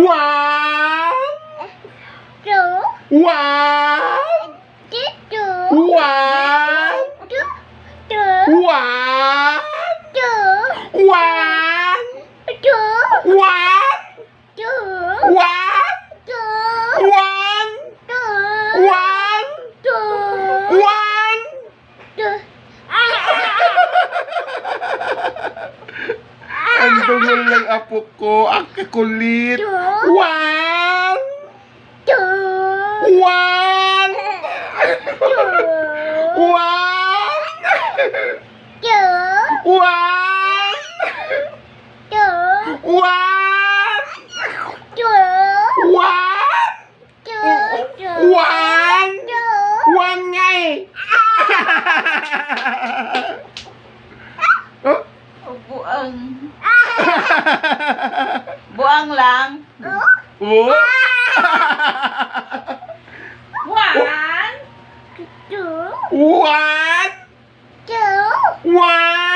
One, two, one, two, two, one, two, two, one, two, one, two, one, two, one, two, one, two, one, two, one. two. Ang dungol ng apo ko. Ang kakulit. Two, One, two, one, two, one, two, one, two, one, two, one, two, one, two. one nga eh. Oh? O, buang. Buang lang. Oh? One. Two, One, two, one,